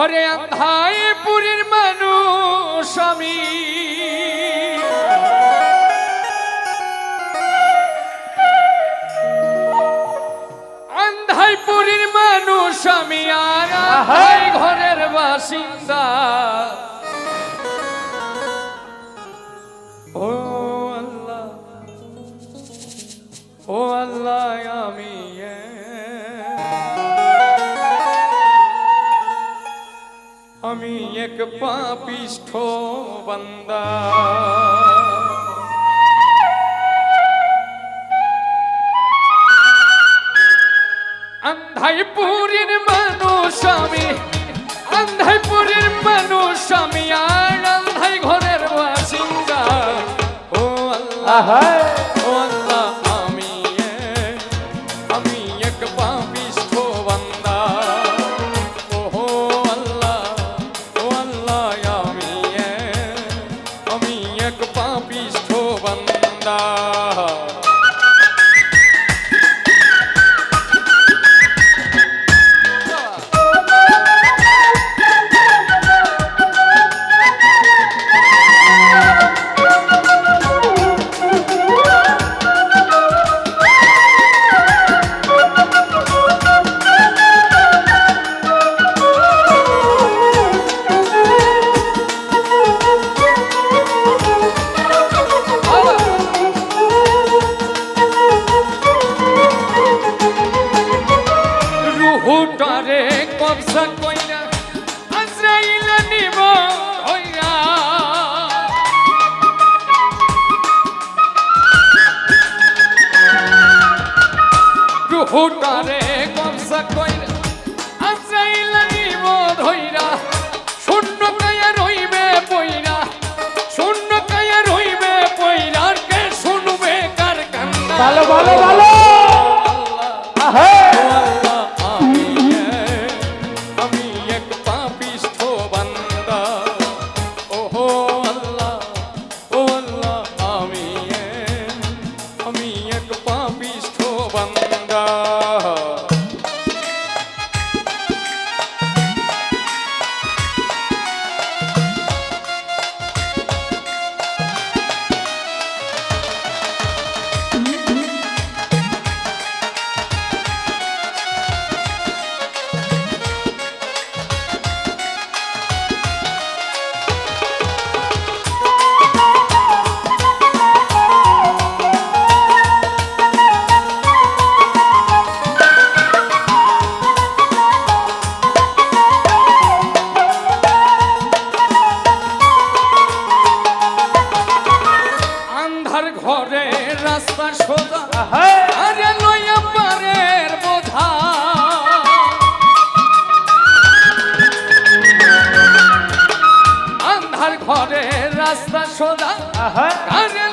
অরে আন্ধাই পুরীর মানুষ আমি। আন্ধাই পুরীর মানুষ আমি আর ঘরের বাসিন্দা। এক পাপিষ্ঠ বান্দা। আন্ধাই পুরীর মানুষ আমি আন্ধাই পুরীর মানুষ আমি আর আন্ধাই ঘরের বাসিন্দা। ও আল্লাহ আমি আমি এক পাপিষ্ঠ বান্দা। আরে নয়া পারের বোঝা। আন্ধার রাস্তা সোদা আরে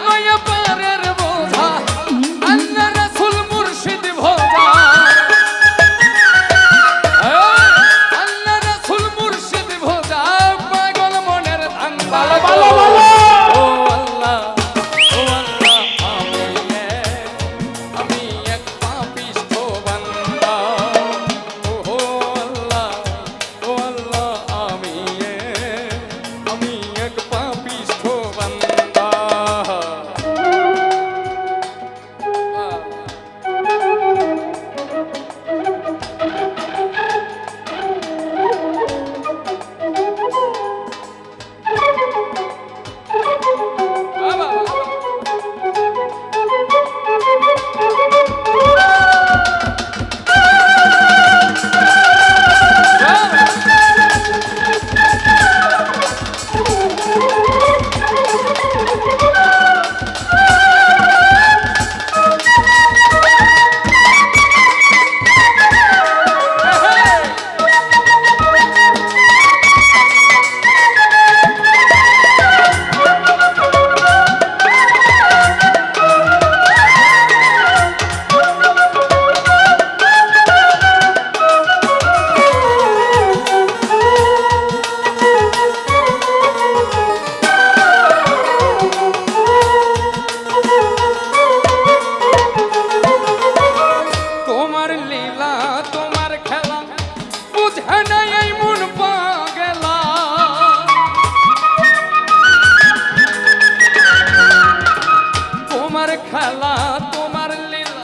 তোমার লীলা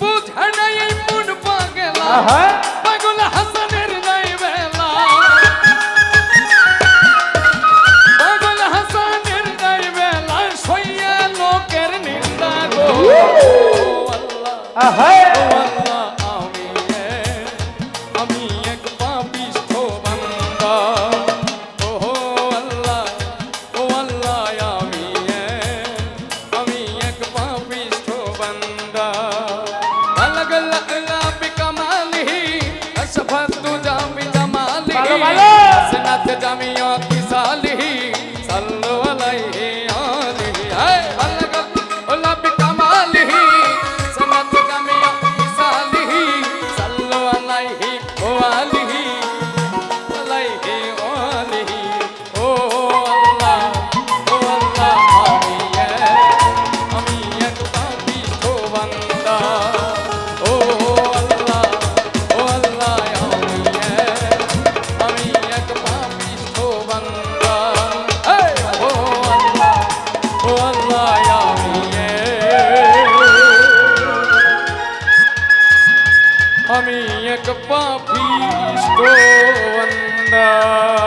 বুঝে নাই মন পাগলা পাগল হাসানের নাই বেলা। পাগল হাসানের নাই বেলা সইয়া লোকের নিন্দা গো। আল্লাহ। নাচে নাচে জামিয়ত એક પાપી સ્ટો વંદા